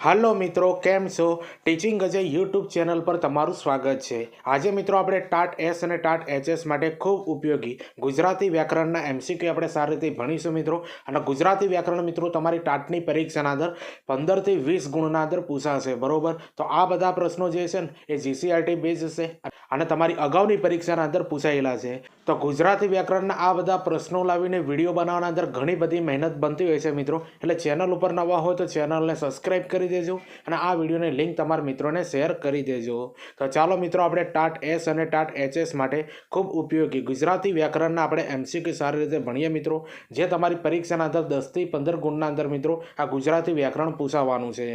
હાલો મિત્રો, કેમ છો? ટીચિંગ અજય યુટ્યુબ ચેનલ પર તમારું સ્વાગત છે. આજે મિત્રો આપણે ટાટ એસ અને ટાટ એચએસ માટે ખૂબ ઉપયોગી ગુજરાતી વ્યાકરણના એમસીક્યુ આપણે સારી રીતે ભણીશું મિત્રો. અને ગુજરાતી વ્યાકરણ મિત્રો, તમારી ટાટની પરીક્ષાના અંદર પંદરથી વીસ ગુણના અંદર પૂછાશે, બરોબર? તો આ બધા પ્રશ્નો જે છે ને, એ જીસીઆરટી બેઝ છે અને તમારી અગાઉની પરીક્ષાના અંદર પૂછાયેલા છે. તો ગુજરાતી વ્યાકરણના આ બધા પ્રશ્નો લાવીને વીડિયો બનાવવાના અંદર ઘણી બધી મહેનત બનતી હોય છે મિત્રો. એટલે ચેનલ ઉપર નવા હોય તો ચેનલને સબસ્ક્રાઈબ કરી દેજો અને આ વિડીયોની લિંક તમારા મિત્રોને શેર કરી દેજો. તો ચાલો મિત્રો, આપણે ટાટ એસ અને ટાટ એચએસ માટે ખૂબ ઉપયોગી ગુજરાતી વ્યાકરણના આપણે એમસીક્યુ સારી રીતે ભણીએ મિત્રો. જે તમારી પરીક્ષાના અંદર દસથી પંદર ગુણના અંદર મિત્રો આ ગુજરાતી વ્યાકરણ પૂછાવાનું છે.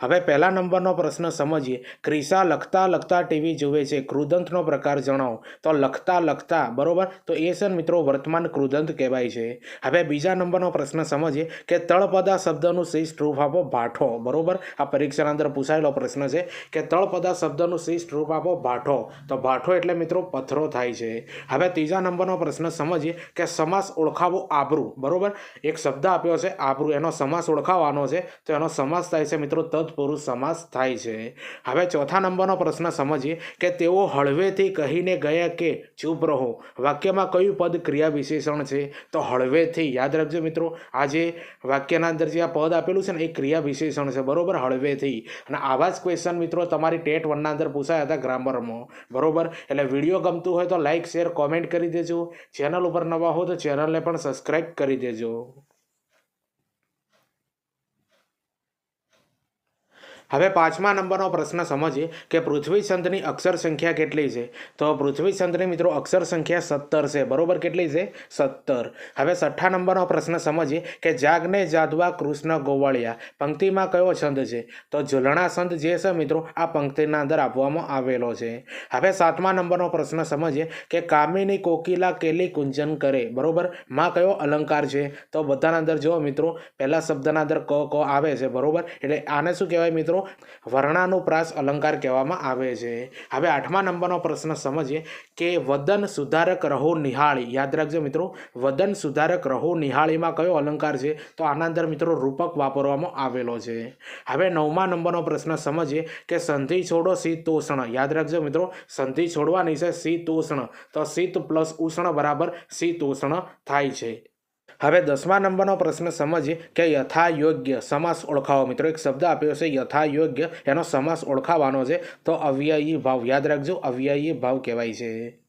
હવે પહેલા નંબરનો પ્રશ્ન સમજીએ. ક્રિસા લખતા લખતા ટીવી જુએ છે. કૃદંતનો પ્રકાર જણાવો. તો લખતા લખતા, બરોબર? તો એ છે મિત્રો વર્તમાન કૃદંત કહેવાય છે. હવે બીજા નંબરનો પ્રશ્ન સમજીએ કે તળપદા શબ્દનું શીશ રૂપ આપો ભાઠો, બરોબર? આ પરીક્ષાના અંદર પૂછાયેલો પ્રશ્ન છે કે તળપદા શબ્દનું શીશ રૂપ આપો ભાઠો. તો ભાઠો એટલે મિત્રો પથરો થાય છે. હવે ત્રીજા નંબરનો પ્રશ્ન સમજીએ કે સમાસ ઓળખાવો આબરૂ, બરોબર? એક શબ્દ આપ્યો છે આબરૂ. એનો સમાસ ઓળખાવાનો છે. તો એનો સમાસ થાય છે મિત્રો તત્પુરુષ સમાસ થાય છે. હવે ચોથા નંબરનો પ્રશ્ન સમજીએ કે તેઓ હળવેથી કહીને ગયા કે ચૂપ રહો. વાક્યમાં કયું પદ ક્રિયા વિશેષણ છે? તો હળવેથી. યાદ રાખજો મિત્રો આ જે વાક્યના અંદર જે આ પદ આપેલું છે ને, એ ક્રિયા વિશેષણ છે. બરોબર? હળવેથી. અને આવા જ ક્વેશ્ચન મિત્રો તમારી ટેટ વનના અંદર પૂછાયા હતા ગ્રામરમાં. બરોબર? એટલે વીડિયો ગમતું હોય તો લાઇક શેર કોમેન્ટ કરી દેજો. ચેનલ ઉપર નવા હો તો ચેનલને પણ સબસ્ક્રાઈબ કરી દેજો. હવે પાંચમા નંબરનો પ્રશ્ન સમજીએ કે પૃથ્વી સંતની અક્ષર સંખ્યા કેટલી છે? તો પૃથ્વી સંતની મિત્રો અક્ષર સંખ્યા સત્તર છે. બરોબર કેટલી છે? સત્તર. હવે છઠ્ઠા નંબરનો પ્રશ્ન સમજીએ કે જાગને જાદવા કૃષ્ણ ગોવાળિયા પંક્તિમાં કયો છંદ છે? તો ઝૂલણા છંદ જે છે મિત્રો, આ પંક્તિના અંદર આપવામાં આવેલો છે. હવે સાતમા નંબરનો પ્રશ્ન સમજીએ કે કામિની કોકિલા કેલી કુંજન કરે. બરોબર? માં કયો અલંકાર છે? તો બધાના અંદર જો મિત્રો, પહેલા શબ્દના અંદર ક ક આવે છે. બરોબર? એટલે આને શું કહેવાય મિત્રો? વર્ણાનુપ્રાસ અલંકાર કહેવામાં આવે છે. હવે આઠમા નંબરનો પ્રશ્ન સમજીએ કે વદન સુધારક રહો નિહાળી. યાદ રાખજો મિત્રો, વદન સુધારક રહો નિહાળીમાં કયો અલંકાર છે? તો આના અંદર મિત્રો રૂપક વાપરવામાં આવેલો છે. હવે નવમા નંબરનો પ્રશ્ન સમજીએ કે સંધિ છોડો શીતોષ્ણ યાદ રાખજો મિત્રો, સંધિ છોડવાની છે શીતોષ્ણ તો શીત પ્લસ ઉષ્ણ બરાબર શીતોષ્ણ થાય છે. હવે દસમા નંબરનો પ્રશ્ન સમજીએ કે યથા યોગ્ય સમાસ ઓળખાવો. મિત્રો, એક શબ્દ આપ્યો છે યથા યોગ્ય એનો સમાસ ઓળખાવાનો છે. તો અવ્યયી ભાવ. યાદ રાખજો, અવ્યયી ભાવ કહેવાય છે.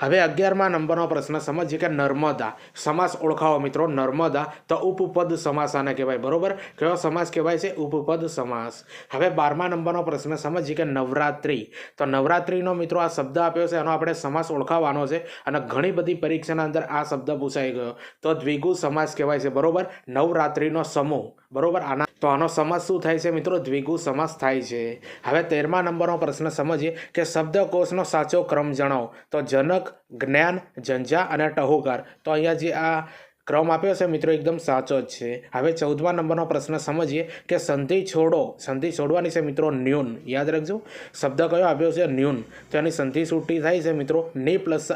હવે અગિયારમા નંબરનો પ્રશ્ન, સમજીએ કે નર્મદા, સમાસ ઓળખાવો મિત્રો, નર્મદા તો ઉપપદ સમાસ આને કહેવાય, બરોબર? કયો સમાસ કહેવાય છે? ઉપપદ સમાસ. હવે બારમા નંબરનો પ્રશ્ન, સમજીએ કે નવરાત્રિ. તો નવરાત્રિનો મિત્રો આ શબ્દ આપ્યો છે, એનો આપણે સમાસ ઓળખાવાનો છે અને ઘણી બધી પરીક્ષાના અંદર આ શબ્દ પૂછાઈ ગયો. તો દ્વિગુ સમાસ કહેવાય છે, બરોબર? નવરાત્રિનો સમૂહ. બરોબર? આના તો આનો સમાસ શું થાય છે મિત્રો? દ્વિગુ સમાસ થાય છે. હવે તેરમા નંબરનો પ્રશ્ન સમજીએ કે શબ્દકોશનો સાચો ક્રમ જણાવો. તો જનક, જ્ઞાન જંજા અને ટહુકાર. તો અહીંયા જે આ ક્રમ આપ્યો છે મિત્રો, એકદમ સાચો જ છે. હવે ચૌદમા નંબરનો પ્રશ્ન સમજીએ કે સંધિ છોડો. સંધિ છોડવાની છે મિત્રો ન્યૂન. યાદ રાખજો. શબ્દ કયો આપ્યો છે? ન્યૂન. તો એની સંધિ છૂટી થાય છે મિત્રો, ની પ્લસ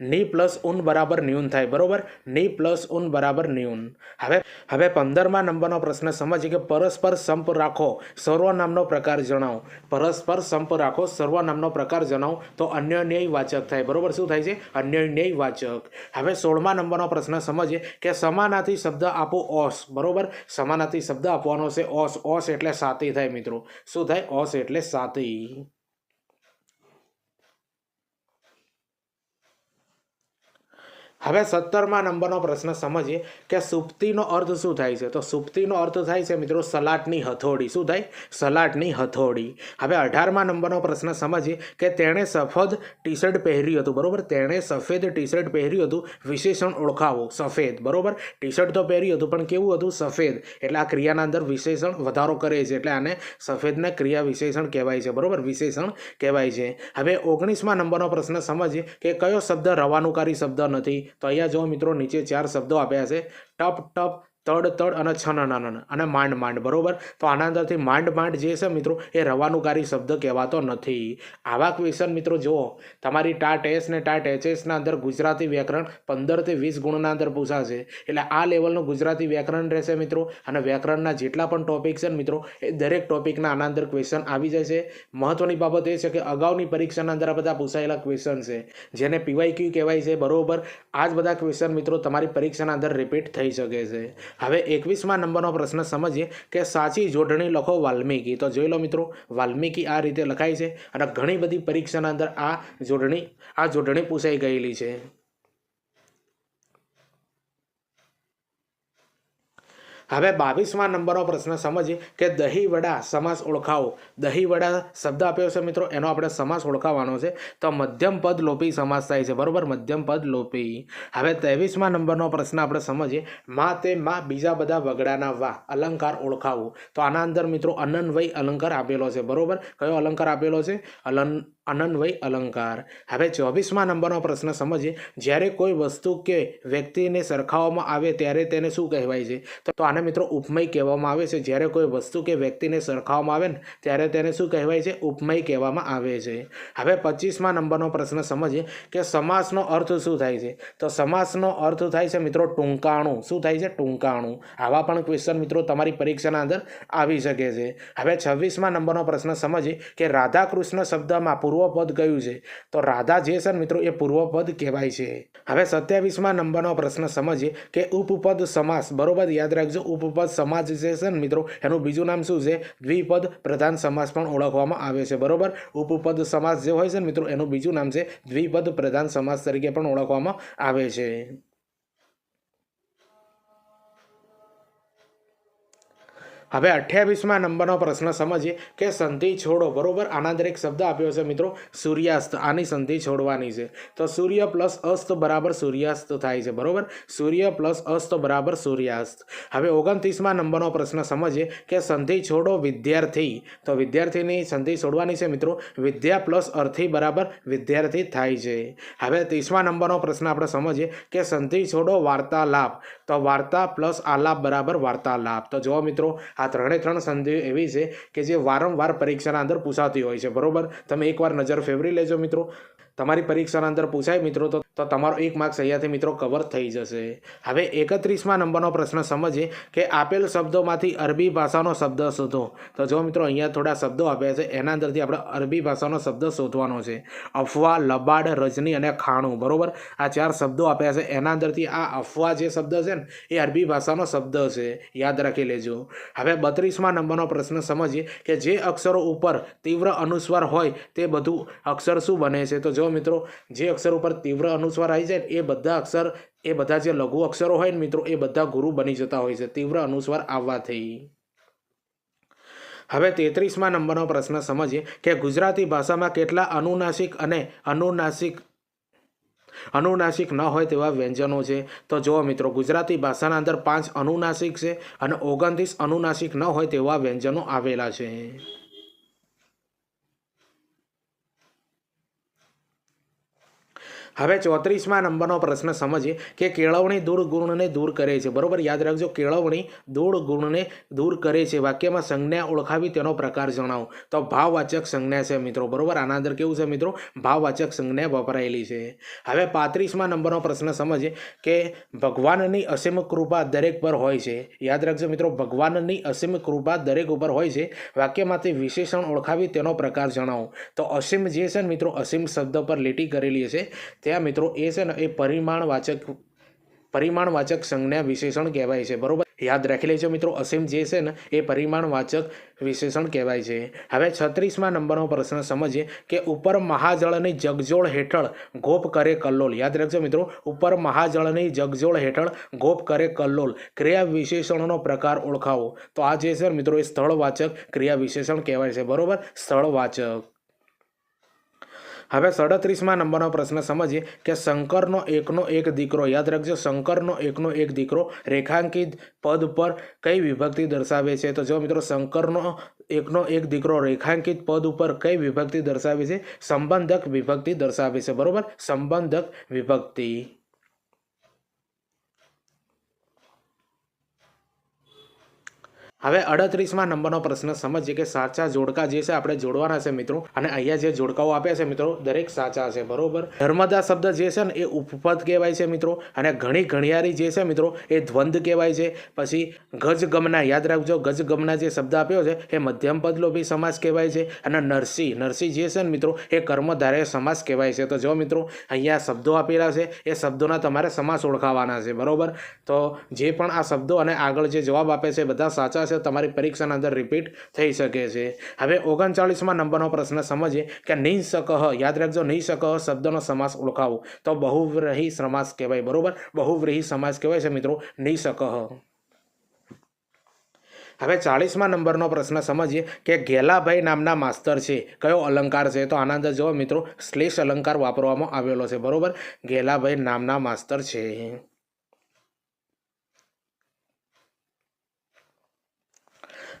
ની પ્લસ ઉન બરાબર ન્યૂન થાય, બરોબર? ની પ્લસ ઉન બરાબર ન્યૂન. હવે હવે પંદરમા નંબરનો પ્રશ્ન સમજીએ કે પરસ્પર સંપ રાખો સર્વનામનો પ્રકાર જણાવો. પરસ્પર સંપ રાખો સર્વનામનો પ્રકાર જણાવો, તો અન્યન્યય વાચક થાય, બરોબર? શું થાય છે? અન્યન્યય વાચક હવે સોળમા નંબરનો પ્રશ્ન સમજીએ કે સમાનાથી શબ્દ આપો ઓસ, બરોબર? સમાનાથી શબ્દ આપવાનો છે ઓસ. ઓસ એટલે સાતી થાય, મિત્રો. શું થાય? ઓસ એટલે સાતી. હવે સત્તરમા નંબરનો પ્રશ્ન સમજીએ કે સુપ્તિનો અર્થ શું થાય છે? તો સુપ્તિનો અર્થ થાય છે મિત્રો સલાટની હથોડી. શું થાય? સલાટની હથોડી. હવે અઢારમા નંબરનો પ્રશ્ન સમજીએ કે તેણે સફેદ ટી શર્ટ પહેર્યું હતું. બરાબર? તેણે સફેદ ટી શર્ટ પહેર્યું હતું. વિશેષણ ઓળખાવો. સફેદ. બરાબર? ટી શર્ટ તો પહેર્યું હતું, પણ કેવું હતું? સફેદ. એટલે આ ક્રિયાના અંદર વિશેષણ વધારો કરે છે. એટલે આને સફેદને ક્રિયા વિશેષણ કહેવાય છે. બરાબર? વિશેષણ કહેવાય છે. હવે ઓગણીસમા નંબરનો પ્રશ્ન સમજીએ કે કયો શબ્દ રવાનુકારી શબ્દ નથી? તો અહીંયા જો મિત્રો નીચે ચાર શબ્દો આપ્યા છે. ટપ ટપ તડ તડ અને છન, નન અને માંડ માંડ, બરોબર? તો આના અંદરથી માંડ માંડ જે છે મિત્રો, એ રવાનુકારી શબ્દ કહેવાતો નથી. આવા ક્વેશ્ચન મિત્રો જુઓ, તમારી ટાટ એસ ને ટાટ એચએસના અંદર ગુજરાતી વ્યાકરણ પંદરથી વીસ ગુણના અંદર પૂછાશે. એટલે આ લેવલનું ગુજરાતી વ્યાકરણ રહેશે મિત્રો, અને વ્યાકરણના જેટલા પણ ટોપિક છે મિત્રો, એ દરેક ટોપિકના આના અંદર ક્વેશ્ચન આવી જાય છે મહત્વની બાબત એ છે કે અગાઉની પરીક્ષાના અંદર આ બધા પૂછાયેલા ક્વેશ્ચન છે. જેને પીવાય ક્યુ કહેવાય છે, બરોબર? આ જ બધા ક્વેશ્ચન મિત્રો તમારી પરીક્ષાના અંદર રિપીટ થઈ શકે છે. હવે એકવીસમાં નંબરનો પ્રશ્ન સમજીએ કે સાચી જોડણી લખો વાલ્મીકી. તો જોઈ લો મિત્રો, વાલ્મીકી આ રીતે લખાય છે અને ઘણી બધી પરીક્ષાના અંદર આ જોડણી આ જોડણી પૂછાઈ ગયેલી છે. હવે બાવીસમાં નંબરનો પ્રશ્ન સમજીએ કે દહીં વડા સમાસ ઓળખાવો. દહીં વડા શબ્દ આપ્યો છે મિત્રો, એનો આપણે સમાસ ઓળખાવવાનો છે. તો મધ્યમ પદ લોપી સમાસ થાય છે, બરોબર? મધ્યમ પદ લોપી. હવે ત્રેવીસમાં નંબરનો પ્રશ્ન આપણે સમજીએ. માં તે માં બીજા બધા વગડાના વા, અલંકાર ઓળખાવો. તો આના અંદર મિત્રો અનન્વય અલંકાર આપેલો છે, બરોબર? કયો અલંકાર આપેલો છે? અલન અનન્વય અલંકાર. હવે ચોવીસમાં નંબરનો પ્રશ્ન સમજીએ. જ્યારે કોઈ વસ્તુ કે વ્યક્તિને સરખાવવામાં આવે ત્યારે તેને શું કહેવાય છે? તો આને મિત્રો ઉપમય કહેવામાં આવે છે. જ્યારે કોઈ વસ્તુ કે વ્યક્તિને સરખાવવામાં આવે ને ત્યારે તેને શું કહેવાય છે? ઉપમય કહેવામાં આવે છે. હવે પચીસમાં નંબરનો પ્રશ્ન સમજીએ કે સમાસનો અર્થ શું થાય છે? તો સમાસનો અર્થ થાય છે મિત્રો ટૂંકાણું. શું થાય છે? ટૂંકાણું. આવા પણ ક્વેશ્ચન મિત્રો તમારી પરીક્ષાના અંદર આવી શકે છે. હવે છવ્વીસમાં નંબરનો પ્રશ્ન સમજીએ કે રાધાકૃષ્ણ શબ્દમાં પૂર્વપદ કયું છે? તો રાધા જે છે મિત્રો એ પૂર્વપદ કહેવાય છે. હવે સત્યાવીસમાં નંબરનો પ્રશ્ન સમજીએ કે ઉપપદ સમાસ, બરોબર યાદ રાખજો, ઉપપદ સમાસ જે છે ને મિત્રો, એનું બીજું નામ શું છે? દ્વિપદ પ્રધાન સમાસ પણ ઓળખવામાં આવે છે, બરોબર? ઉપપદ સમાસ જે હોય છે ને મિત્રો, એનું બીજું નામ છે દ્વિપદ પ્રધાન સમાસ તરીકે પણ ઓળખવામાં આવે છે. હવે અઠ્યાવીસમાં નંબરનો પ્રશ્ન સમજીએ કે સંધિ છોડો. બરોબર? આના એક શબ્દ આપ્યો છે મિત્રો, સૂર્યાસ્ત. આની સંધિ છોડવાની છે. તો સૂર્ય પ્લસ અસ્ત બરાબર સૂર્યાસ્ત થાય છે. બરોબર? સૂર્ય પ્લસ અસ્ત બરાબર સૂર્યાસ્ત. હવે ઓગણત્રીસમાં નંબરનો પ્રશ્ન સમજીએ કે સંધિ છોડો વિદ્યાર્થી. તો વિદ્યાર્થીની સંધિ છોડવાની છે મિત્રો, વિદ્યા પ્લસ અર્થી બરાબર વિદ્યાર્થી થાય છે. હવે ત્રીસમા નંબરનો પ્રશ્ન આપણે સમજીએ કે સંધિ છોડો વાર્તાલાપ. તો વાર્તા પ્લસ આલાપ બરાબર વાર્તાલાપ. તો જુઓ મિત્રો આ ત્રણે ત્રણ સંધિઓ એવી છે કે જે વારંવાર પરીક્ષાના અંદર પૂછાતી હોય છે. બરોબર? તમે એકવાર નજર ફેરવી લેજો મિત્રો. તમારી પરીક્ષાના અંદર પૂછાય મિત્રો, તો તો તમારો એક માર્ક્સ અહીંયાથી મિત્રો કવર થઈ જશે. હવે એકત્રીસમાં નંબરનો પ્રશ્ન સમજીએ કે આપેલ શબ્દોમાંથી અરબી ભાષાનો શબ્દ શોધો. તો જો મિત્રો અહીંયા થોડા શબ્દો આપ્યા છે, એના અંદરથી આપણે અરબી ભાષાનો શબ્દ શોધવાનો છે. અફવા, લબાડ, રજની અને ખાણું, બરાબર? આ ચાર શબ્દો આપ્યા છે, એના અંદરથી આ અફવા જે શબ્દ છે ને, એ અરબી ભાષાનો શબ્દ છે. યાદ રાખી લેજો. હવે બત્રીસમાં નંબરનો પ્રશ્ન સમજીએ કે જે અક્ષરો ઉપર તીવ્ર અનુસ્વાર હોય તે બધું અક્ષર શું બને છે? તો જો મિત્રો, જે અક્ષર ઉપર તીવ્ર અનુસ્વાર આવી જાય ને, એ બધા અક્ષર, એ બધા જે લઘુ અક્ષરો હોય ને મિત્રો, એ બધા ગુરુ બની જતા હોય છે. તીવ્ર અનુસ્વાર આવવાથી. હવે તેત્રીસમાં નંબરનો પ્રશ્ન સમજીએ કે ગુજરાતી ભાષામાં કેટલા અનુનાસિક અને અનુનાસિક અનુનાસિક ન હોય તેવા વ્યંજનો છે? તો જુઓ મિત્રો, ગુજરાતી ભાષાના અંદર પાંચ અનુનાસિક છે અને ઓગણત્રીસ અનુનાસિક ન હોય તેવા વ્યંજનો આવેલા છે. હવે ચોત્રીસમાં નંબરનો પ્રશ્ન સમજીએ કે કેળવણી દૂર ગુણને દૂર કરે છે. બરોબર? યાદ રાખજો, કેળવણી દૂર ગુણને દૂર કરે છે. વાક્યમાં સંજ્ઞા ઓળખાવી તેનો પ્રકાર જણાવો. તો ભાવવાચક સંજ્ઞા છે મિત્રો. બરોબર? આના અંદર કેવું છે મિત્રો? ભાવવાચક સંજ્ઞા વપરાયેલી છે. હવે પાંત્રીસમાં નંબરનો પ્રશ્ન સમજીએ કે ભગવાનની અસીમ કૃપા દરેક પર હોય છે. યાદ રાખજો મિત્રો, ભગવાનની અસીમ કૃપા દરેક ઉપર હોય છે. વાક્યમાંથી વિશેષણ ઓળખાવી તેનો પ્રકાર જણાવો. તો અસીમ જે છે મિત્રો, અસીમ શબ્દ પર લીટી કરેલી છે ત્યાં મિત્રો એ છે ને, એ પરિમાણવાચક પરિમાણવાચક સંજ્ઞા વિશેષણ કહેવાય છે. બરોબર? યાદ રાખી લેજો મિત્રો, અસીમ જે છે ને, એ પરિમાણવાચક વિશેષણ કહેવાય છે. હવે છત્રીસમાં નંબરનો પ્રશ્ન સમજીએ કે ઉપર મહાજળની જગજોળ હેઠળ ગોપ કરે કલ્લોલ. યાદ રાખજો મિત્રો, ઉપર મહાજળની જગજોળ હેઠળ ગોપ કરે કલ્લોલ. ક્રિયા વિશેષણનો પ્રકાર ઓળખાવો. તો આ જે છે મિત્રો, એ સ્થળવાચક ક્રિયા વિશેષણ કહેવાય છે. બરોબર? સ્થળવાચક. હવે સડત્રીસમાં નંબરનો પ્રશ્ન સમજીએ કે શંકરનો એકનો એક દીકરો, યાદ રાખજો, શંકરનો એકનો એક દીકરો રેખાંકિત પદ પર કઈ વિભક્તિ દર્શાવે છે? તો જો મિત્રો, શંકરનો એકનો એક દીકરો રેખાંકિત પદ ઉપર કઈ વિભક્તિ દર્શાવે છે? સંબંધક વિભક્તિ દર્શાવે છે. બરોબર? સંબંધક વિભક્તિ. હવે અડત્રીસમાં નંબરનો પ્રશ્ન, સમજીએ કે સાચા જોડકા જે છે આપણે જોડવાના છે મિત્રો, અને અહીંયા જે જોડકાઓ આપ્યા છે મિત્રો, દરેક સાચા છે, બરોબર? નર્મદા શબ્દ જે છે ને, એ ઉપપદ કહેવાય છે મિત્રો, અને ઘણી ઘણિયારી જે છે મિત્રો, એ દ્વંદ કહેવાય છે. પછી ગજગમના, યાદ રાખજો, ગજગમના જે શબ્દ આપ્યો છે, એ મધ્યમ પદલોભી સમાસ કહેવાય છે, અને નરસિંહ નરસિંહ જે છે ને મિત્રો, એ કર્મધારય સમાસ કહેવાય છે. તો જો મિત્રો, અહીંયા શબ્દો આપેલા છે, એ શબ્દોના તમારે સમાસ ઓળખાવાના છે, બરોબર? તો જે પણ આ શબ્દો અને આગળ જે જવાબ આપે છે બધા સાચા છે તમારી પરીક્ષાના અંદર રિપીટ થઈ શકે છે. હવે ઓગણચાળીસમાં નંબરનો પ્રશ્ન સમજીએ કે નિઃસકહ યાદ રાખજો નિઃસકહ શબ્દનો સમાસ ઓળખાવો. તો બહુવ્રીહી સમાસ કહેવાય, બરોબર? બહુવ્રીહી સમાસ કહેવાય છે મિત્રો નિઃસકહ હવે ચાળીસમાં નંબરનો પ્રશ્ન સમજીએ કે ઘેલાભાઈ નામના માસ્તર છે, કયો અલંકાર છે? તો આના અંદર જુઓ મિત્રો, શ્લેષ અલંકાર વાપરવામાં આવેલો છે, બરોબર? ઘેલાભાઈ નામના માસ્તર છે.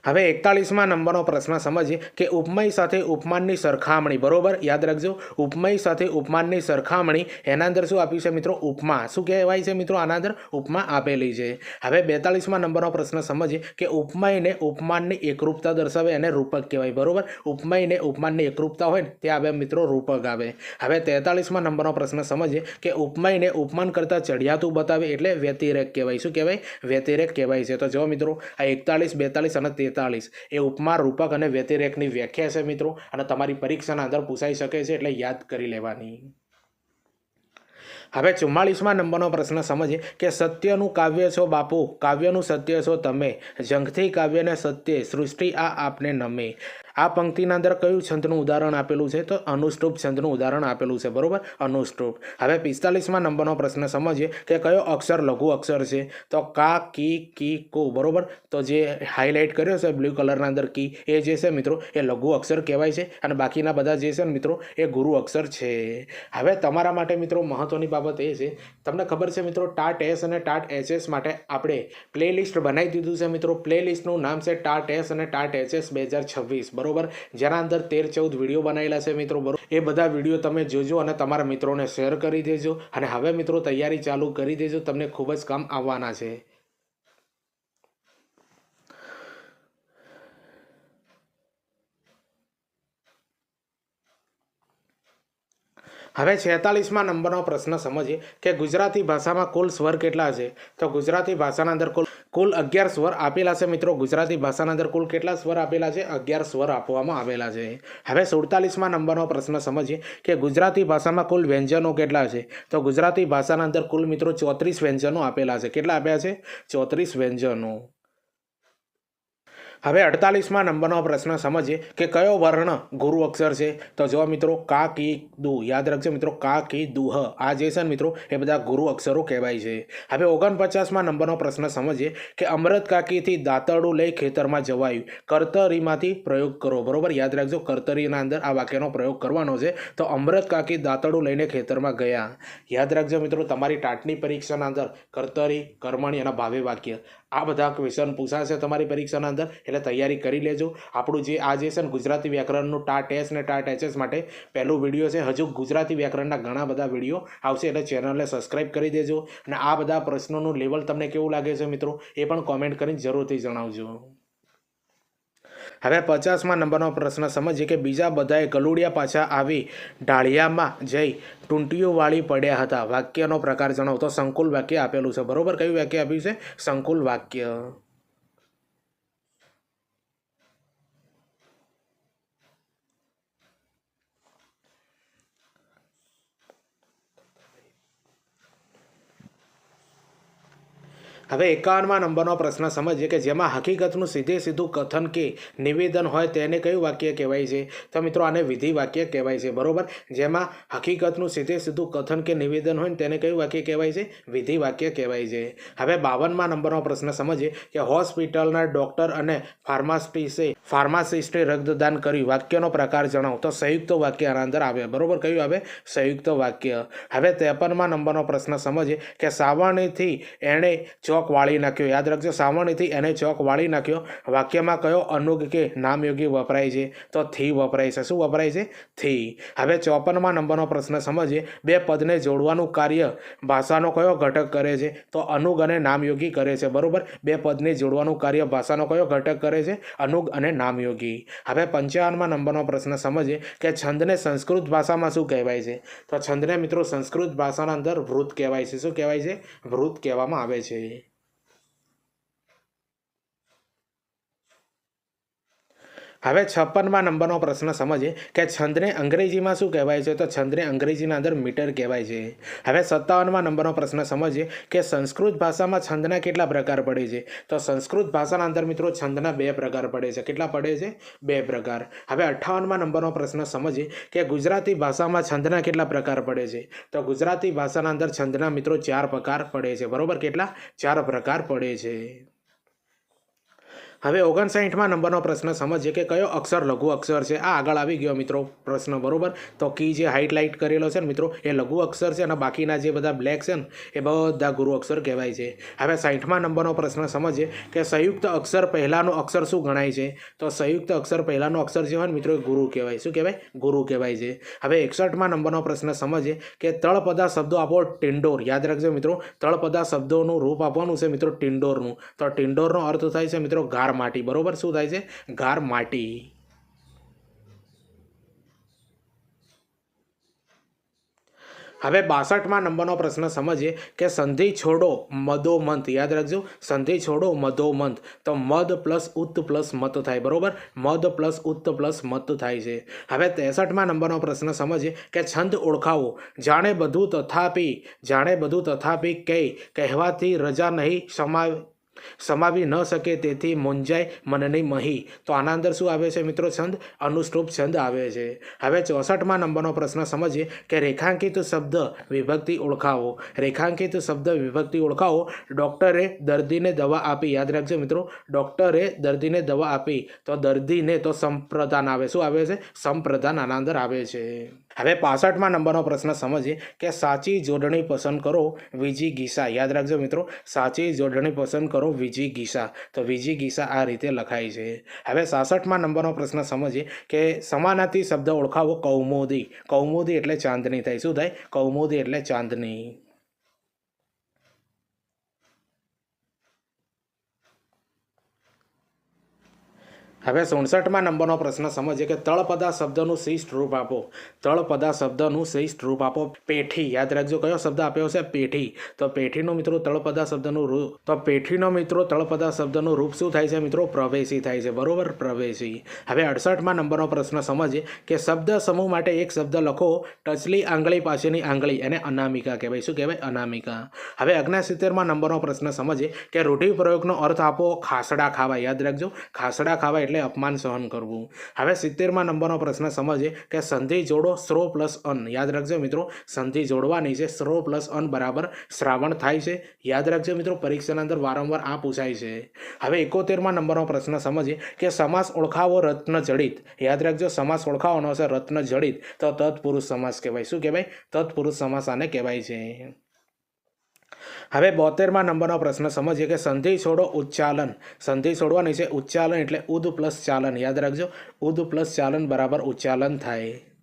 હવે એકતાળીસમાં નંબરનો પ્રશ્ન સમજીએ કે ઉપમય સાથે ઉપમાનની સરખામણી, બરોબર? યાદ રાખજો, ઉપમય સાથે ઉપમાનની સરખામણી એના અંદર શું આપ્યું છે મિત્રો? ઉપમા. શું કહેવાય છે મિત્રો આના અંદર? ઉપમા આપેલી છે. હવે બેતાળીસમાં નંબરનો પ્રશ્ન સમજીએ કે ઉપમયને ઉપમાનની એકરૂપતા દર્શાવે એને રૂપક કહેવાય, બરોબર? ઉપમયને ઉપમાનની એકરૂપતા હોય ને, તે આવે મિત્રો રૂપક આવે. હવે તેતાળીસમાં નંબરનો પ્રશ્ન સમજીએ કે ઉપમયને ઉપમાન કરતાં ચડિયાતું બતાવે એટલે વ્યતિરેક કહેવાય. શું કહેવાય? વ્યતિરેક કહેવાય છે. તો જો મિત્રો, આ એકતાળીસ, બેતાળીસ અને તેતાળીસ એ ઉપમા રૂપક અને વ્યતિરેકની વ્યાખ્યા છે મિત્રો. અને તમારી પરીક્ષાના અંદર પૂછાઈ શકે છે એટલે યાદ કરી લેવાની. હવે ચુમ્માળીસમાં નંબરનો પ્રશ્ન સમજીએ કે સત્યનું કાવ્ય છો બાપુ? કાવ્યનું સત્ય છો તમે. જંગથી કાવ્યને સત્ય, સૃષ્ટિ આ આપને નમે. આ પંક્તિના અંદર કયું છંદનું ઉદાહરણ આપેલું છે? તો અનુષ્ટુપ છંદનું ઉદાહરણ આપેલું છે, બરાબર? અનુષ્ટુપ. હવે પિસ્તાલીસમાં નંબરનો પ્રશ્ન સમજીએ કે કયો અક્ષર લઘુ અક્ષર છે? તો કા, કી કી, કુ, બરાબર? તો જે હાઇલાઇટ કર્યો છે બ્લુ કલરના અંદર કી, એ જે છે મિત્રો, એ લઘુ અક્ષર કહેવાય છે અને બાકીના બધા જે છે ને મિત્રો, એ ગુરુ અક્ષર છે. હવે તમારા માટે મિત્રો મહત્ત્વની બાબત એ છે, તમને ખબર છે મિત્રો, ટાટ એસ અને ટાટ એચએસ માટે આપણે પ્લેલિસ્ટ બનાવી દીધું છે મિત્રો. પ્લેલિસ્ટનું નામ છે ટાટ એસ અને ટાટ એચએસ બે હજાર છવ્વીસ, બરોબર? જેના અંદર તેર ચૌદ વીડિયો બનાવેલા છે મિત્રો, બરોબર? એ બધા વીડિયો તમે જોજો અને તમારા મિત્રોને શેર કરી દેજો. અને હવે મિત્રો, તૈયારી ચાલુ કરી દેજો. તમને ખૂબ જ કામ આવવાના છે. હવે છેતાલીસમાં નંબરનો પ્રશ્ન સમજીએ કે ગુજરાતી ભાષામાં કુલ સ્વર કેટલા છે? તો ગુજરાતી ભાષાના અંદર કુલ કુલ અગિયાર સ્વર આપેલા છે મિત્રો. ગુજરાતી ભાષાના અંદર કુલ કેટલા સ્વર આપેલા છે? અગિયાર સ્વર આપવામાં આવેલા છે. હવે સુડતાલીસમાં નંબરનો પ્રશ્ન સમજીએ કે ગુજરાતી ભાષામાં કુલ વ્યંજનો કેટલા છે? તો ગુજરાતી ભાષાના અંદર કુલ મિત્રો ચોત્રીસ વ્યંજનો આપેલા છે. કેટલા આપ્યા છે? ચોત્રીસ વ્યંજનો. હવે અડતાલીસમાં નંબરનો પ્રશ્ન સમજીએ કે કયો વર્ણ ગુરુ અક્ષર છે? તો જો મિત્રો, કા કી દુ. યાદ રાખજો મિત્રો, કા કી દુહ આ જે છે મિત્રો, એ બધા ગુરુ અક્ષરો કહેવાય છે. હવે ઓગણપચાસમાં નંબરનો પ્રશ્ન સમજીએ કે અમૃત કાકીથી દાંતરડું લઈ ખેતરમાં જવાયું. કર્તરીમાંથી પ્રયોગ કરો. બરોબર? યાદ રાખજો, કર્તરીના અંદર આ વાક્યનો પ્રયોગ કરવાનો છે. તો અમૃત કાકી દાંતરડું લઈને ખેતરમાં ગયા. યાદ રાખજો મિત્રો, તમારી ટાટની પરીક્ષાના અંદર કર્તરી, કર્મણી અને ભાવે વાક્ય. આ બધા ક્વેશ્ચન પૂછાશે તમારી પરીક્ષાના અંદર. એટલે તૈયારી કરી લેજો. આપણું જે આ જે છે ને ગુજરાતી વ્યાકરણનું ટાટ એસ ને ટાટ એચએસ માટે પહેલું વીડિયો છે, હજુ ગુજરાતી વ્યાકરણના ઘણા બધા વીડિયો આવશે, એટલે ચેનલને સબસ્ક્રાઈબ કરી દેજો અને આ બધા પ્રશ્નોનું લેવલ તમને કેવું લાગે છે મિત્રો, એ પણ કોમેન્ટ કરીને જરૂરથી જણાવજો. હવે પચાસમાં નંબરનો પ્રશ્ન, સમજીએ કે બીજા બધાએ ગલુડિયા પાછા આવી ઢાળિયામાં જઈ ટૂંટીઓ વાળી પડ્યા હતા. વાક્યનો પ્રકાર જણાવો તો સંકુલ વાક્ય આપેલું છે. બરોબર? કયું વાક્ય આપ્યું છે? સંકુલ વાક્ય. હવે એકાવનમાં નંબરનો પ્રશ્ન સમજીએ કે જેમાં હકીકતનું સીધે સીધું કથન કે નિવેદન હોય તેને કયું વાક્ય કહેવાય છે? તો મિત્રો આને વિધિ વાક્ય કહેવાય છે, બરોબર? જેમાં હકીકતનું સીધે સીધું કથન કે નિવેદન હોય તેને કયું વાક્ય કહેવાય છે? વિધિ વાક્ય કહેવાય છે. હવે બાવનમાં નંબરનો પ્રશ્ન સમજીએ કે હોસ્પિટલના ડૉક્ટર અને ફાર્માસિસ્ટે ફાર્માસિસ્ટે રક્તદાન કર્યું. વાક્યનો પ્રકાર જણાવો. તો સંયુક્ત વાક્ય આના અંદર આવે. બરાબર? કયું આવે? સંયુક્ત વાક્ય. હવે ત્રેપનમાં નંબરનો પ્રશ્ન સમજીએ કે સાવરણીથી એણે જો ચોક વાળી નાખ્યો. યાદ રાખજો સામાન્યથી એને ચોક વાળી નાખ્યો. વાક્યમાં કયો અનુગ કે નામયોગી વપરાય છે? તો થી વપરાય છે. શું વપરાય છે? થી. હવે ચોપનમાં નંબરનો પ્રશ્ન સમજીએ. બે પદને જોડવાનું કાર્ય ભાષાનો કયો ઘટક કરે છે? તો અનુગ અને નામયોગી કરે છે. બરાબર? બે પદને જોડવાનું કાર્ય ભાષાનો કયો ઘટક કરે છે? અનુગ અને નામયોગી. હવે પંચાવનમાં નંબરનો પ્રશ્ન સમજીએ કે છંદને સંસ્કૃત ભાષામાં શું કહેવાય છે? તો છંદને મિત્રો સંસ્કૃત ભાષાના અંદર વૃત કહેવાય છે. શું કહેવાય છે? વૃત કહેવામાં આવે છે. હવે છપ્પનમાં નંબરનો પ્રશ્ન સમજીએ કે છંદને અંગ્રેજીમાં શું કહેવાય છે? તો છંદને અંગ્રેજીના અંદર મીટર કહેવાય છે. હવે સત્તાવનમાં નંબરનો પ્રશ્ન સમજીએ કે સંસ્કૃત ભાષામાં છંદના કેટલા પ્રકાર પડે છે? તો સંસ્કૃત ભાષાના અંદર મિત્રો છંદના બે પ્રકાર પડે છે. કેટલા પડે છે? બે પ્રકાર. હવે અઠ્ઠાવનમાં નંબરનો પ્રશ્ન સમજીએ કે ગુજરાતી ભાષામાં છંદના કેટલા પ્રકાર પડે છે? તો ગુજરાતી ભાષાના અંદર છંદના મિત્રો ચાર પ્રકાર પડે છે. બરોબર? કેટલા? ચાર પ્રકાર પડે છે. હવે ઓગણસાઠમાં નંબરનો પ્રશ્ન સમજીએ કે કયો અક્ષર લઘુ અક્ષર છે? આ આગળ આવી ગયો મિત્રો પ્રશ્ન, બરોબર? તો કી જે હાઇટલાઇટ કરેલો છે ને મિત્રો, એ લઘુ અક્ષર છે અને બાકીના જે બધા બ્લેક છે ને, એ બધા ગુરુ અક્ષર કહેવાય છે. હવે સાઠમાં નંબરનો પ્રશ્ન સમજીએ કે સંયુક્ત અક્ષર પહેલાંનો અક્ષર શું ગણાય છે? તો સંયુક્ત અક્ષર પહેલાંનો અક્ષર જે હોય ને મિત્રો ગુરુ કહેવાય. શું કહેવાય? ગુરુ કહેવાય છે. હવે એકસઠમાં નંબરનો પ્રશ્ન સમજીએ કે તળપદા શબ્દો આપો ટિંડોર. યાદ રાખજો મિત્રો, તળપદા શબ્દોનું રૂપ આપવાનું છે મિત્રો ટિંડોરનું. તો ટિંડોરનો અર્થ થાય છે મિત્રો ગાર માટી, બરોબર? શું થાય છે? ગાર માટી. હવે બાસઠમાં નંબરનો પ્રશ્ન સમજીએ કે સંધિ છોડો મદોમંત યાદ રાખજો, સંધિ છોડો મદોમંત તો મધ પ્લસ ઉત્ત પ્લસ મત થાય, બરોબર? મધ પ્લસ ઉત્ત પ્લસ મત થાય છે. હવે ત્રેસઠમાં નંબરનો પ્રશ્ન સમજીએ કે છંદ ઓળખાવો. જાણે બધું તથાપી, જાણે બધું તથાપી કહે કહેવાથી રજા નહીં સમા સમાવી ન શકે તેથી મૂંઝાય મનની મહી. તો આના અંદર શું આવે છે મિત્રો છંદ? અનુષ્ટુપ છંદ આવે છે. હવે ચોસઠમાં નંબરનો પ્રશ્ન સમજીએ કે રેખાંકિત શબ્દ વિભક્તિ ઓળખાવો. રેખાંકિત શબ્દ વિભક્તિ ઓળખાવો. ડૉક્ટરે દર્દીને દવા આપી. યાદ રાખજો મિત્રો, ડૉક્ટરે દર્દીને દવા આપી. તો દર્દીને તો સંપ્રદાન આવે. શું આવે છે? સંપ્રદાન આના અંદર આવે છે. હવે પાસઠમાં નંબરનો પ્રશ્ન સમજીએ કે સાચી જોડણી પસંદ કરો વિજી ગીસા. યાદ રાખજો મિત્રો, સાચી જોડણી પસંદ કરો વિજી ગીસા. તો વિજી ગીસા આ રીતે લખાય છે. હવે સાસઠમાં નંબરનો પ્રશ્ન સમજીએ કે સમાનાર્થી શબ્દ ઓળખાવો કૌમોદી. કૌમોદી એટલે ચાંદની થાય. શું થાય? કૌમોદી એટલે ચાંદની. હવે સુડસઠમાં નંબરનો પ્રશ્ન સમજીએ કે તળપદા શબ્દનું શિષ્ટ રૂપ આપો. તળપદા શબ્દનું શિષ્ટ રૂપ આપો. પેઠી, યાદ રાખજો કયો શબ્દ આપ્યો છે? પેઠી. તો પેઠીનો મિત્રો તળપદા શબ્દનું રૂપ તો પેઠીનો મિત્રો તળપદા શબ્દનું રૂપ શું થાય છે મિત્રો? પ્રવેશી થાય છે. બરોબર? પ્રવેશી. હવે અડસઠમાં નંબરનો પ્રશ્ન સમજીએ કે શબ્દ સમૂહ માટે એક શબ્દ લખો. ટચલી આંગળી પાસેની આંગળી એને અનામિકા કહેવાય. શું કહેવાય? અનામિકા. હવે અગ્નાસિત્તેરમાં નંબરનો પ્રશ્ન સમજીએ કે રૂઢિપ્રયોગનો અર્થ આપો ખાસડા ખાવા. યાદ રાખજો. ખાસડા ખાવા એટલે અપમાન સહન કરવું. હવે સિત્તેરમાં નંબરનો પ્રશ્ન સમજીએ કે સંધિ જોડો સ્રો પ્લસ અન. યાદ રાખજો મિત્રો, સંધિ જોડવાની છે સ્રો પ્લસ અન બરાબર શ્રાવણ થાય છે. યાદ રાખજો મિત્રો, પરીક્ષાના અંદર વારંવાર આ પૂછાય છે. હવે એકોતેરમાં નંબરનો પ્રશ્ન સમજીએ કે સમાસ ઓળખાવો રત્ન જડિત. યાદ રાખજો, સમાસ ઓળખાવાનો છે રત્ન જડિત. તો તત્પુરુષ સમાસ કહેવાય. શું કહેવાય? તત્પુરુષ સમાસ આને કહેવાય છે. હવે બોતેરમાં નંબરનો પ્રશ્ન સમજીએ કે સંધિ છોડો ઉચ્ચાલન. સંધિ છોડવાની છે ઉચ્ચાલન એટલે ઉદ પ્લસ ચાલન. યાદ રાખજો, ઉદ પ્લસ ચાલન બરાબર ઉચ્ચાલન થાય.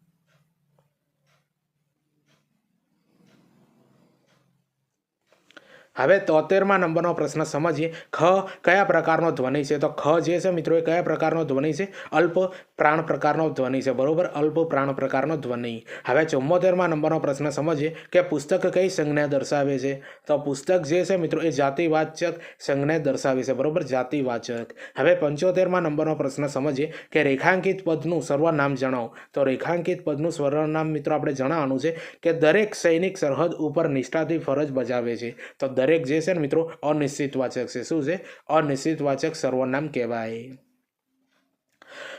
હવે તોતેરમાં નંબરનો પ્રશ્ન સમજીએ. ખ કયા પ્રકારનો ધ્વનિ છે? તો ખ જે છે મિત્રો, એ કયા પ્રકારનો ધ્વનિ છે? અલ્પ પ્રાણ પ્રકારનો ધ્વનિ છે, બરોબર? અલ્પ પ્રાણ પ્રકારનો ધ્વનિ. હવે ચુમ્મોતેરમાં નંબરનો પ્રશ્ન સમજીએ કે પુસ્તક કઈ સંજ્ઞા દર્શાવે છે? તો પુસ્તક જે છે મિત્રો, એ જાતિવાચક સંજ્ઞા દર્શાવે છે, બરોબર? જાતિવાચક. હવે પંચોતેરમાં નંબરનો પ્રશ્ન સમજીએ કે રેખાંકિત પદનું સર્વનામ જણાવો. તો રેખાંકિત પદનું સર્વનામ મિત્રો, આપણે જણાવવાનું છે કે દરેક સૈનિક સરહદ ઉપર નિષ્ઠાથી ફરજ બજાવે છે. તો દરેક જે છે ને મિત્રો, અનિશ્ચિત વાચક છે. શું છે? અનિશ્ચિત વાચક સર્વનામ કહેવાય.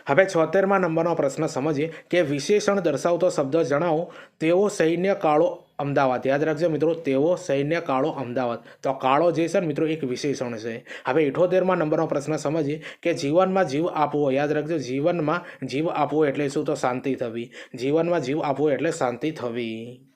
હવે છોતેરમાં નંબરનો પ્રશ્ન સમજીએ કે વિશેષણ દર્શાવતો શબ્દ જણાવો. તેઓ સૈન્ય કાળો અમદાવાદ. યાદ રાખજો મિત્રો, તેઓ સૈન્ય કાળો અમદાવાદ. તો કાળો જે છે ને મિત્રો, એક વિશેષણ છે. હવે ઇઠોતેરમાં નંબરનો પ્રશ્ન સમજીએ કે જીવનમાં જીવ આપવો. યાદ રાખજો, જીવનમાં જીવ આપવો એટલે શું? તો શાંતિ થવી. જીવનમાં જીવ આપવો એટલે શાંતિ થવી.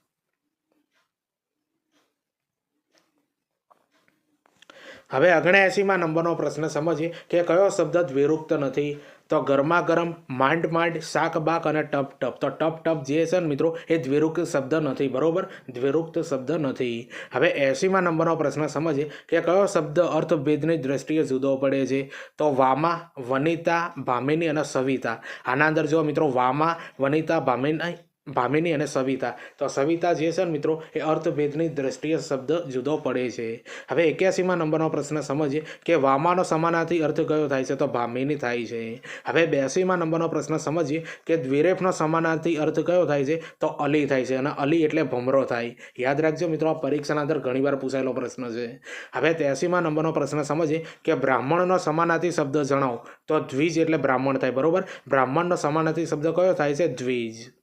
હવે ઓગણએંસીમાં નંબરનો પ્રશ્ન સમજીએ કે કયો શબ્દ દ્વિરુક્ત નથી? તો ગરમા ગરમ, માંડ માંડ, શાક બાક અને ટપ ટપ. તો ટપ ટપ જે છે ને મિત્રો, એ દ્વિરુક્ત શબ્દ નથી, બરોબર? દ્વિરુક્ત શબ્દ નથી. હવે એંસીમાં નંબરનો પ્રશ્ન સમજીએ કે કયો શબ્દ અર્થભેદની દ્રષ્ટિએ જુદો પડે છે? તો વામા, વનિતા, ભામિની અને સવિતા. આના અંદર જો મિત્રો, વામા, વનિતા, ભામિની ભામિની અને સવિતા. તો સવિતા જે છે ને મિત્રો, એ અર્થભેદની દ્રષ્ટિએ શબ્દ જુદો પડે છે. હવે એક્યાસીમાં નંબરનો પ્રશ્ન સમજીએ કે વામાનો સમાનાથી અર્થ કયો થાય છે? તો ભામિની થાય છે. હવે બ્યાસીમાં નંબરનો પ્રશ્ન સમજીએ કે દ્વિરેફનો સમાનાર્થી અર્થ કયો થાય છે? તો અલી થાય છે અને અલી એટલે ભમરો થાય. યાદ રાખજો મિત્રો, આ પરીક્ષાના અંદર ઘણીવાર પૂછાયેલો પ્રશ્ન છે. હવે ત્યાસીમાં નંબરનો પ્રશ્ન સમજીએ કે બ્રાહ્મણનો સમાનાર્થી શબ્દ જણાવો. તો દ્વિજ એટલે બ્રાહ્મણ થાય, બરોબર? બ્રાહ્મણનો સમાનાર્થી શબ્દ કયો થાય છે? દ્વિજ.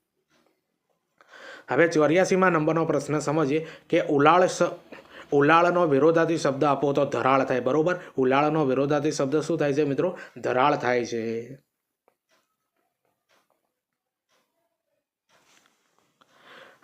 હવે ચોર્યાસીમાં નંબરનો પ્રશ્ન સમજીએ કે ઉલાળ ઉલાળનો વિરોધાથી શબ્દ આપો તો ધરાળ થાય. બરોબર? ઉલાળનો વિરોધાથી શબ્દ શું થાય છે મિત્રો? ધરાળ થાય છે.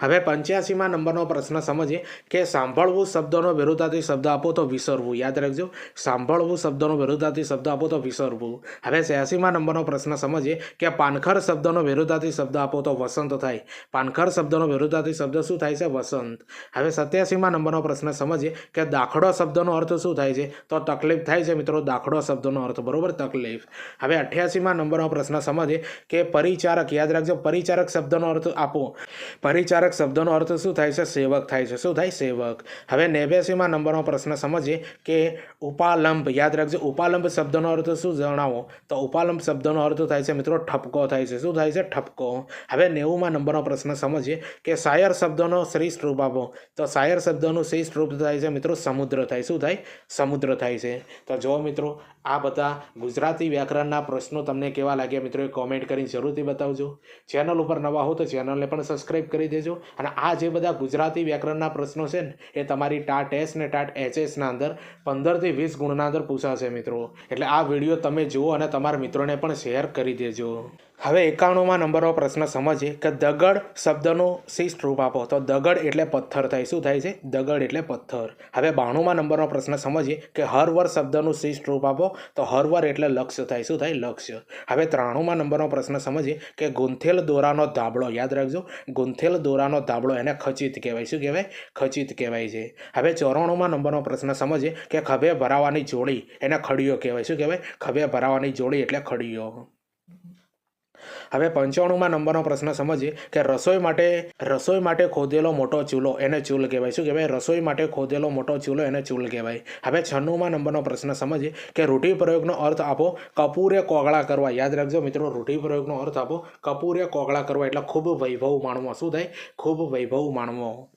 હવે પંચ્યાસીમાં નંબરનો પ્રશ્ન સમજીએ કે સાંભળવું શબ્દનો વિરુદ્ધાર્થી શબ્દ આપો તો વિસરવું. યાદ રાખજો, સાંભળવું શબ્દનો વિરુદ્ધાર્થી શબ્દ આપો તો વિસરવું. હવે છ્યાસીમાં નંબરનો પ્રશ્ન સમજીએ કે પાનખર શબ્દનો વિરુદ્ધાર્થી શબ્દ આપો તો વસંત થાય. પાનખર શબ્દનો વિરુદ્ધાર્થી શબ્દ શું થાય છે? વસંત. હવે સત્યાસીમાં નંબરનો પ્રશ્ન સમજીએ કે દાખલો શબ્દનો અર્થ શું થાય છે? તો તકલીફ થાય છે મિત્રો, દાખલો શબ્દનો અર્થ. બરોબર? તકલીફ. હવે અઠ્યાસીમાં નંબરનો પ્રશ્ન સમજીએ કે પરિચારક, યાદ રાખજો, પરિચારક શબ્દનો અર્થ આપો. પરિચારક શબ્દનો અર્થ શું થાય છે? સેવક થાય છે. શું થાય? સેવક. હવે નેવ્યાસીમાં નંબરનો પ્રશ્ન સમજીએ કે ઉપાલંબ. યાદ રાખજો, ઉપાલંબ શબ્દનો અર્થ શું જણાવો? તો ઉપાલંબ શબ્દનો અર્થ થાય છે મિત્રો, ઠપકો થાય છે. શું થાય છે? ઠપકો. હવે નેવુંમાં નંબરનો પ્રશ્ન સમજીએ કે સાયર શબ્દનો શ્રેષ્ઠ રૂપ આપો. તો સાયર શબ્દનું શ્રેષ્ઠ રૂપ થાય છે મિત્રો, સમુદ્ર થાય. શું થાય? સમુદ્ર થાય છે. તો જો મિત્રો, આ બધા ગુજરાતી વ્યાકરણના પ્રશ્નો તમને કેવા લાગ્યા મિત્રો કોમેન્ટ કરીને જરૂરથી બતાવજો. ચેનલ ઉપર નવા હો તો ચેનલને પણ સબસ્ક્રાઈબ કરી દેજો. અને આ જે બધા ગુજરાતી વ્યાકરણના પ્રશ્નો છે ને, એ તમારી ટાટ એસ ને ટાટ એચએસના અંદર પંદરથી વીસ ગુણના અંદર પૂછાશે મિત્રો. એટલે આ વીડિયો તમે જુઓ અને તમારા મિત્રોને પણ શેર કરી દેજો. હવે એકાણુંમાં નંબરનો પ્રશ્ન સમજીએ કે દગડ શબ્દનું શિષ્ટ રૂપ આપો. તો દગડ એટલે પથ્થર થાય. શું થાય છે? દગડ એટલે પથ્થર. હવે બાણુંમાં નંબરનો પ્રશ્ન સમજીએ કે હરવર શબ્દનું શિષ્ટ રૂપ આપો, તો હરવર એટલે લક્ષ્ય થાય. શું થાય? લક્ષ્ય. હવે ત્રાણુંમાં નંબરનો પ્રશ્ન સમજીએ કે ગુંથેલ દોરાનો ધાબળો, યાદ રાખજો, ગુંથેલ દોરાનો ધાબળો એને ખચિત કહેવાય. શું કહેવાય? ખચિત કહેવાય છે. હવે ચોરાણુંમાં નંબરનો પ્રશ્ન સમજીએ કે ખભે ભરાવાની જોડી એને ખડીયો કહેવાય. શું કહેવાય? ખભે ભરાવાની જોડી એટલે ખડીયો. હવે પંચાણુંમાં નંબરનો પ્રશ્ન સમજીએ કે રસોઈ માટે રસોઈ માટે ખોદેલો મોટો ચૂલો, એને ચૂલ કહેવાય. શું કહેવાય? રસોઈ માટે ખોદેલો મોટો ચૂલો, એને ચૂલ કહેવાય. હવે છન્નુંમાં નંબરનો પ્રશ્ન સમજીએ કે રૂઢિ પ્રયોગનો અર્થ આપો કપૂરે કોગળા કરવા. યાદ રાખજો મિત્રો રૂઢિપ્રયોગનો અર્થ આપો કપૂરે કોગળા કરવા એટલે ખૂબ વૈભવ માણવો. શું થાય? ખૂબ વૈભવ માણવો.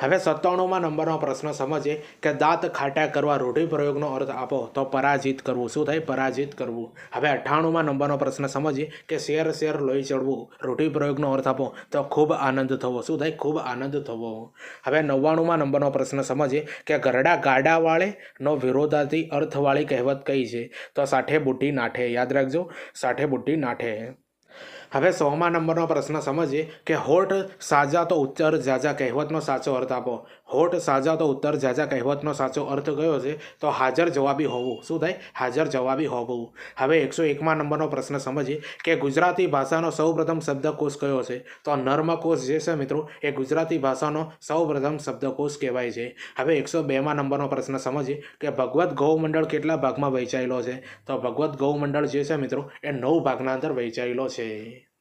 હવે સત્તાણુંમાં નંબરનો પ્રશ્ન સમજીએ કે દાંત ખાટા કરવા રૂઢિપ્રયોગનો અર્થ આપો તો પરાજિત કરવું. શું થાય? પરાજિત કરવું. હવે અઠ્ઠાણુંમાં નંબરનો પ્રશ્ન સમજીએ કે શેર શેર લોહી ચડવું. રૂઢિપ્રયોગનો અર્થ આપો તો ખૂબ આનંદ થવો. શું થાય? ખૂબ આનંદ થવો. હવે નવ્વાણુંમાં નંબરનો પ્રશ્ન સમજીએ કે ગરડા ગાડાવાળે નો વિરોધાથી અર્થવાળી કહેવત કઈ છે? તો સાઠે બુટ્ટી નાઠે. યાદ રાખજો. સાઠે બુટ્ટી નાઠે. હવે સોમા નંબરનો પ્રશ્ન સમજીએ કે હોઠ સાજા તો ઉચ્ચર જાજા કહેવતનો સાચો અર્થ આપો. હોઠ સાજા તો ઉત્તર જાજા કહેવતનો સાચો અર્થ કયો છે? તો હાજર જવાબી હોવું. શું થાય? હાજર જવાબી હોવું. હવે એકસો એકમાં નંબરનો પ્રશ્ન સમજીએ કે ગુજરાતી ભાષાનો સૌપ્રથમ શબ્દકોશ કયો છે? તો નર્મકોશ જે છે મિત્રો, એ ગુજરાતી ભાષાનો સૌપ્રથમ શબ્દકોશ કહેવાય છે. હવે એકસો બેમાં નંબરનો પ્રશ્ન સમજીએ કે ભગવત ગૌમંડળ કેટલા ભાગમાં વહેંચાયેલો છે? તો ભગવત ગૌમંડળ જે છે મિત્રો, એ નવ ભાગના અંદર વહેંચાયેલો છે.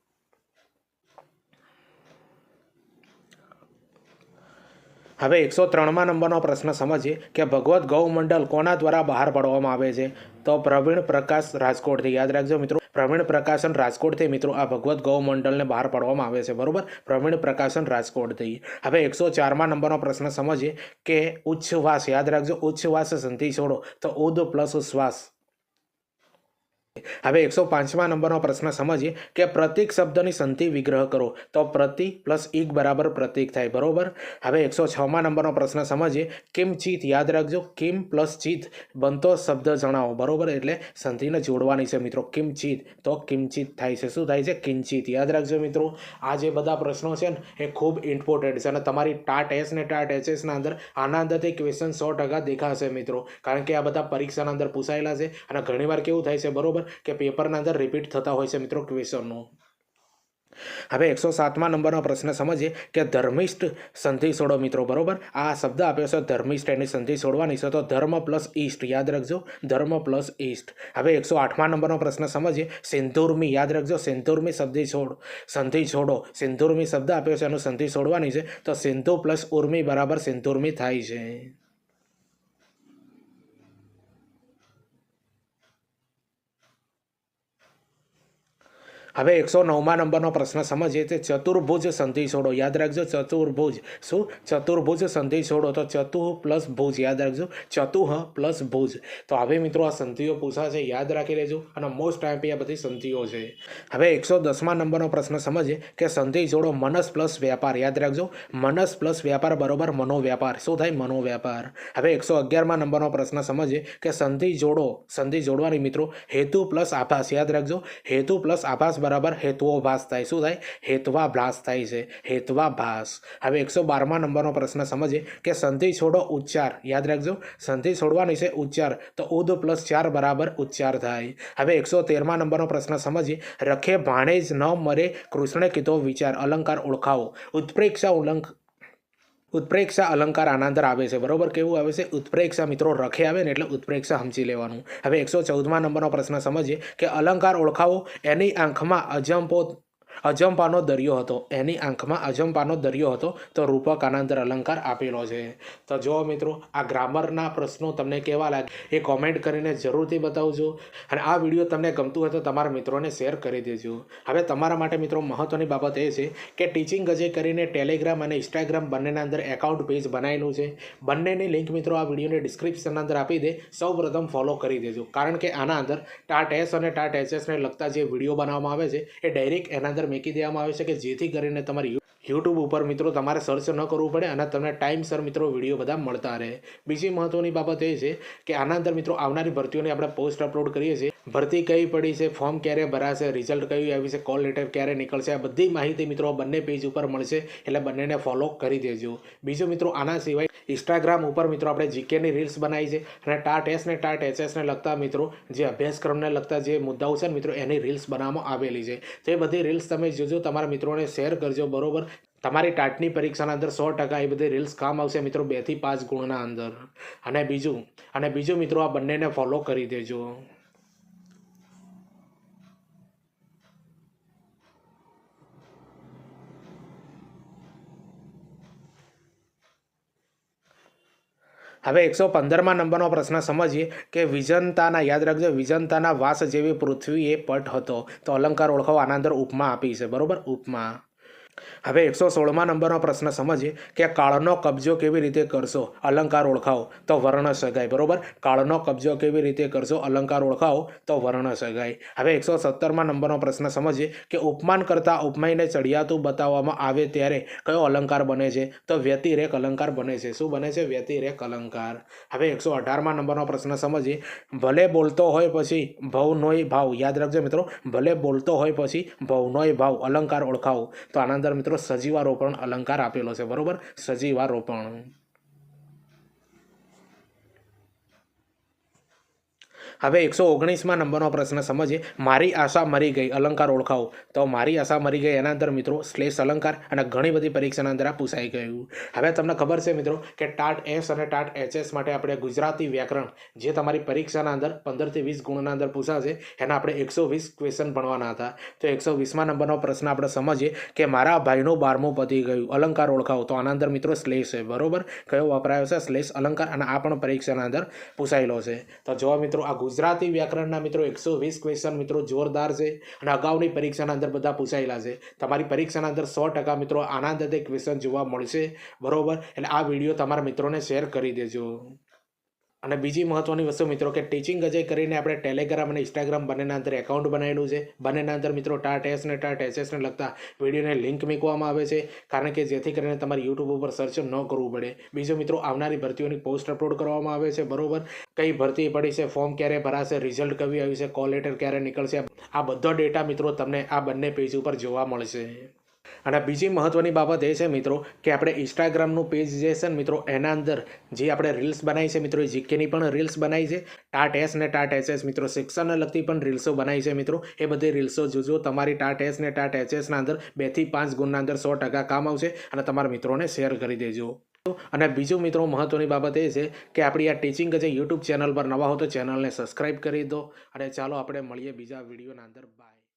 હવે એકસો ત્રણમાં નંબરનો પ્રશ્ન સમજીએ કે ભગવત ગૌમંડળ કોના દ્વારા બહાર પાડવામાં આવે છે? તો પ્રવીણ પ્રકાશ રાજકોટથી. યાદ રાખજો મિત્રો, પ્રવીણ પ્રકાશન રાજકોટથી. મિત્રો, આ ભગવત ગૌમંડળને બહાર પાડવામાં આવે છે, બરોબર? પ્રવીણ પ્રકાશન રાજકોટથી. હવે એકસો ચારમાં નંબરનો પ્રશ્ન સમજીએ કે ઉચ્છવાસ, યાદ રાખજો, ઉચ્છવાસ સંધિ છોડો. તો ઉદ પ્લસ શ્વાસ. હવે એકસો પાંચમા નંબરનો પ્રશ્ન સમજીએ કે પ્રતિક શબ્દની સંધિ વિગ્રહ કરો. તો પ્રતિ પ્લસ ઈક બરાબર પ્રતિક થાય, બરોબર? હવે એકસો છમા નંબરનો પ્રશ્ન સમજીએ. કિમ ચિત યાદ રાખજો. કિમ પ્લસ ચિત બનતો શબ્દ જણાવો, બરોબર? એટલે સંધિને જોડવાની છે મિત્રો. કિમચિત તો કિંચિત થાય છે. શું થાય છે? કિંચિત. યાદ રાખજો મિત્રો. આ જે બધા પ્રશ્નો છે ને, એ ખૂબ ઇમ્પોર્ટન્ટ છે અને તમારી ટાટ એસ ને ટાટ એચએસના અંદર આના અંદરથી ક્વેશ્ચન સો ટકા દેખાશે મિત્રો. કારણ કે આ બધા પરીક્ષાના અંદર પૂછાયેલા છે અને ઘણીવાર કેવું થાય છે, બરોબર? કે પેપરના અંદર રિપીટ થતા હોય છે મિત્રો ક્વેશ્ચનો હવે એકસો સાતમા નંબરનો પ્રશ્ન સમજીએ કે ધર્મિષ્ઠ સંધિ છોડો મિત્રો, બરોબર? આ શબ્દ આપ્યો છે ધર્મિષ્ઠ એની સંધિ છોડવાની છે, તો ધર્મ પ્લસ ઈષ્ટ, યાદ રાખજો. ધર્મ પ્લસ ઈષ્ટ. હવે એકસો આઠમા નંબરનો પ્રશ્ન સમજીએ. સિંધુર્મી, યાદ રાખજો, સિંધુર્મી શબ્દી છોડ, સંધિ છોડો. સિંધુર્મી શબ્દ આપ્યો છે, એનું સંધિ છોડવાની છે, તો સિંધુ પ્લસ ઉર્મી બરાબર સિંધુર્મી થાય છે. હવે એકસો નવમા નંબરનો પ્રશ્ન સમજીએ તે ચતુર્ભુજ સંધિ છોડો. યાદ રાખજો ચતુર્ભુજ. શું? ચતુર્ભુજ સંધિ છોડો. તો ચતુઃ પ્લસ ભુજ. યાદ રાખજો. ચતુઃ પ્લસ ભુજ. તો હવે મિત્રો આ સંધિઓ પૂછાશે. યાદ રાખી લેજો. અને મોસ્ટ ટાઈમ આ બધી સંધિઓ છે. હવે એકસો દસમા નંબરનો પ્રશ્ન સમજીએ કે સંધિ છોડો મનસ પ્લસ વ્યાપાર. યાદ રાખજો. મનસ પ્લસ વ્યાપાર બરોબર મનોવ્યાપાર. શું થાય? મનોવ્યાપાર. હવે એકસો અગિયારમા નંબરનો પ્રશ્ન સમજીએ કે સંધિ જોડો સંધિ જોડવાની મિત્રો હેતુ પ્લસ આભાસ. યાદ રાખજો. હેતુ પ્લસ આભાસ બરાબર હેતુઓભાસ થાય. શું થાય? હેતવાભાસ થાય છે. હેત્વાભાસ હવે એકસો બારમા નંબરનો પ્રશ્ન સમજીએ કે સંધિ છોડો ઉચ્ચાર. યાદ રાખજો, સંધિ છોડવાની છે ઉચ્ચાર. તો ઉદ પ્લસ ચાર બરાબર ઉચ્ચાર થાય. હવે એકસો તેરમા નંબરનો પ્રશ્ન સમજીએ. રખે ભાણે જ ન મરે કૃષ્ણે કીધો વિચાર. અલંકાર ઓળખાવો. ઉત્પ્રેક્ષા ઉલ્લંક ઉત્પ્રેક્ષા અલંકાર આના આવે છે. બરોબર? કેવું આવે છે? ઉત્પ્રેક્ષા મિત્રો રખે આવે ને એટલે ઉત્પ્રેક્ષા સમજી લેવાનું. હવે એકસો ચૌદમાં નંબરનો પ્રશ્ન સમજીએ કે અલંકાર ઓળખાવો એની આંખમાં અજંપો અજંપાનો દરિયો હતો. એની આંખમાં અજંપાનો દરિયો હતો તો રૂપક આના અંદર અલંકાર આપેલો છે. તો જો મિત્રો, આ ગ્રામરના પ્રશ્નો તમને કેવા લાગે એ કોમેન્ટ કરીને જરૂરથી બતાવજો. અને આ વીડિયો તમને ગમતું હોય તો તમારા મિત્રોને શેર કરી દેજો. હવે તમારા માટે મિત્રો મહત્ત્વની બાબત એ છે કે ટીચિંગ ગજે કરીને ટેલિગ્રામ અને ઇન્સ્ટાગ્રામ બંનેના અંદર એકાઉન્ટ પેજ બનાવેલું છે. બંનેની લિંક મિત્રો આ વિડીયોને ડિસ્ક્રિપ્શનના અંદર આપી દે. સૌ પ્રથમ ફોલો કરી દેજો. કારણ કે આના અંદર ટાટ એસ અને ટાટ એસએસને લગતા જે વીડિયો બનાવવામાં આવે છે એ ડાયરેક્ટ એના અંદર મૂકી દેવામાં આવે છે કે જેથી કરીને તમારી યુટ્યુબ ઉપર મિત્રો તમારે સર્ચ ન કરવું પડે અને તમને ટાઈમસર મિત્રો વીડિયો બધા મળતા રહે. બીજી મહત્ત્વની બાબત એ છે કે આના અંદર મિત્રો આવનારી ભરતીઓની આપણે પોસ્ટ અપલોડ કરીએ છીએ. ભરતી કઈ પડી છે ફોર્મ ક્યારે ભરાશે રિઝલ્ટ કયું આવી છે કોલ લેટર ક્યારે નીકળશે, આ બધી માહિતી મિત્રો બંને પેજ ઉપર મળશે, એટલે બંનેને ફોલો કરી દેજો. બીજું મિત્રો, આના સિવાય ઇન્સ્ટાગ્રામ ઉપર મિત્રો આપણે જીકેની રીલ્સ બનાવી છે, અને ટાટ એસ ને ટાટ એચએસને લગતા મિત્રો, જે અભ્યાસક્રમને લગતા જે મુદ્દાઓ છે ને મિત્રો, એની રીલ્સ બનાવવામાં આવેલી છે. તો એ બધી રીલ્સ તમે જોજો, તમારા મિત્રોને શેર કરજો, બરોબર? તમારી ટાટની પરીક્ષાના અંદર સો ટકા એ બધી રીલ્સ કામ આવશે મિત્રો બેથી પાંચ ગુણના અંદર. અને બીજું અને બીજું મિત્રો, આ બંનેને ફોલો કરી દેજો. હવે એકસો પંદરમાં નંબરનો પ્રશ્ન સમજીએ કે વિજનતાના, યાદ રાખજો, વિજનતાના વાસ જેવી પૃથ્વી એ પટ હતો. તો અલંકાર ઓળખાવો આના અંદર ઉપમા આપી છે. બરાબર? ઉપમા. હવે એકસો સોળમાં નંબરનો પ્રશ્ન સમજીએ કે કાળનો કબજો કેવી રીતે કરશો? અલંકાર ઓળખાવો, તો વર્ણ સગાઈ, બરોબર? કાળનો કબજો કેવી રીતે કરશો? અલંકાર ઓળખાવો, તો વર્ણ સગાઈ. હવે એકસો સત્તરમાં નંબરનો પ્રશ્ન સમજીએ કે ઉપમાન કરતાં ઉપમાઈને ચડિયાતું બતાવવામાં આવે ત્યારે કયો અલંકાર બને છે? તો વ્યતિરેક અલંકાર બને છે. શું બને છે? વ્યતિરેક અલંકાર. હવે એકસો અઢારમાં નંબરનો પ્રશ્ન સમજીએ, ભલે બોલતો હોય પછી ભવનોય ભાવ. યાદ રાખજો મિત્રો, ભલે બોલતો હોય પછી ભવનોય ભાવ, અલંકાર ઓળખાવો. તો આના અંદર મિત્રો સજીવારોપણ અલંકાર આપેલો છે. બરોબર? સજીવારોપણ. હવે એકસો ઓગણીસમાં નંબરનો પ્રશ્ન સમજીએ. મારી આશા મરી ગઈ, અલંકાર ઓળખાવો. તો મારી આશા મરી ગઈ એના અંદર મિત્રો શ્લેષ અલંકાર અને ઘણી બધી પરીક્ષાના અંદર આ પૂછાઈ ગયું. હવે તમને ખબર છે મિત્રો કે ટાટ એસ અને ટાટ એચએસ માટે આપણે ગુજરાતી વ્યાકરણ, જે તમારી પરીક્ષાના અંદર પંદરથી વીસ ગુણના અંદર પૂછાશે એના આપણે એકસો વીસ ક્વેશ્ચન ભણવાના હતા. તો એકસો વીસમાં નંબરનો પ્રશ્ન આપણે સમજીએ કે મારા ભાઈનું બારમું પતી ગયું, અલંકાર ઓળખાવો. તો આના અંદર મિત્રો શ્લેષ છે, બરોબર? કયો વપરાયો છે? શ્લેષ અલંકાર અને આ પણ પરીક્ષાના અંદર પૂછાયેલો છે. તો જો મિત્રો, આ ગુજરાતી વ્યાકરણના મિત્રો એકસો વીસ ક્વેશ્ચન મિત્રો જોરદાર છે અને અગાઉની પરીક્ષાના અંદર બધા પૂછાયેલા છે. તમારી પરીક્ષાના અંદર સો ટકા મિત્રો આના અંદર ક્વેશ્ચન જોવા મળશે. બરાબર? એટલે આ વીડિયો તમારા મિત્રોને શેર કરી દેજો. અને બીજી મહત્વની વસ્તુ મિત્રો કે ટીચિંગ અજય કરીને આપણે ટેલિગ્રામ અને ઇન્સ્ટાગ્રામ બંનેના અંદર એકાઉન્ટ બનાવેલું છે. બંનેના અંદર મિત્રો ટાટ એસ ને ટાટ એસએસને લગતા વિડીયોને લિંક મૂકવામાં આવે છે. કારણ કે જેથી કરીને તમારે યુટ્યુબ ઉપર સર્ચ ન કરવું પડે. બીજું મિત્રો આવનારી ભરતીઓની પોસ્ટ અપલોડ કરવામાં આવે છે, બરોબર? કઈ ભરતી પડી છે ફોર્મ ક્યારે ભરાશે રિઝલ્ટ કવી આવ્યું છે કોલ લેટર ક્યારે નીકળશે, આ બધો ડેટા મિત્રો તમને આ બંને પેજ ઉપર જોવા મળશે. અને બીજી મહત્ત્વની બાબત એ છે મિત્રો કે આપણે ઇન્સ્ટાગ્રામનું પેજ જે છે ને મિત્રો, એના અંદર જે આપણે રીલ્સ બનાવી છે મિત્રો, એ જીકેની પણ રીલ્સ બનાવી છે. ટાટ એસ ને ટાટ એચએસ મિત્રો શિક્ષણને લગતી પણ રીલ્સો બનાવી છે મિત્રો. એ બધી રીલ્સો જોજો. તમારી ટાટ એસ ને ટાટ એચએસના અંદર બેથી પાંચ ગુણના અંદર સો ટકા કામ આવશે અને તમારા મિત્રોને શેર કરી દેજો. અને બીજું મિત્રો મહત્વની બાબત એ છે કે આપણી આ ટીચિંગ જે યુટ્યુબ ચેનલ પર નવા હો તો ચેનલને સબસ્ક્રાઈબ કરી દો. અને ચાલો આપણે મળીએ બીજા વિડીયોના અંદર. બાય